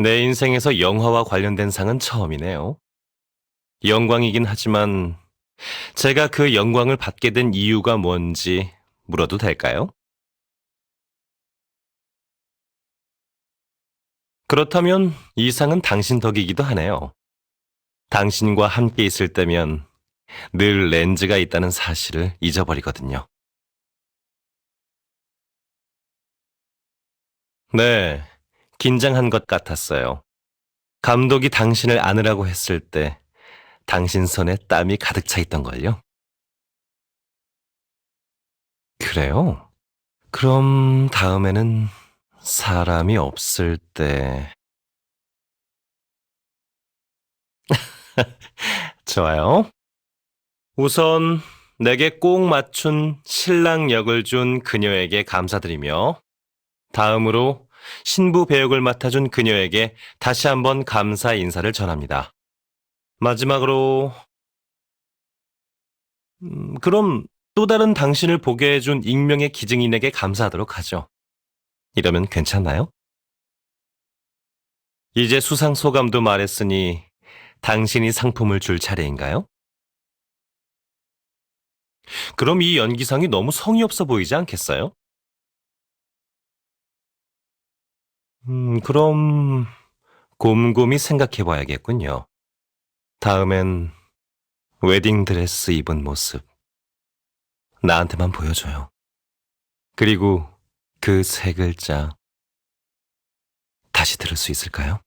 내 인생에서 영화와 관련된 상은 처음이네요. 영광이긴 하지만 제가 그 영광을 받게 된 이유가 뭔지 물어도 될까요? 그렇다면 이 상은 당신 덕이기도 하네요. 당신과 함께 있을 때면 늘 렌즈가 있다는 사실을 잊어버리거든요. 네, 긴장한 것 같았어요. 감독이 당신을 안으라고 했을 때 당신 손에 땀이 가득 차 있던걸요. 그래요? 그럼 다음에는 사람이 없을 때... 좋아요. 우선 내게 꼭 맞춘 신랑 역을 준 그녀에게 감사드리며 다음으로 신부 배역을 맡아준 그녀에게 다시 한번 감사 인사를 전합니다. 마지막으로 음, 그럼 또 다른 당신을 보게 해준 익명의 기증인에게 감사하도록 하죠. 이러면 괜찮나요? 이제 수상 소감도 말했으니 당신이 상품을 줄 차례인가요? 그럼 이 연기상이 너무 성의 없어 보이지 않겠어요? 음, 그럼 곰곰이 생각해 봐야겠군요. 다음엔 웨딩드레스 입은 모습 나한테만 보여줘요. 그리고 그 세 글자 다시 들을 수 있을까요?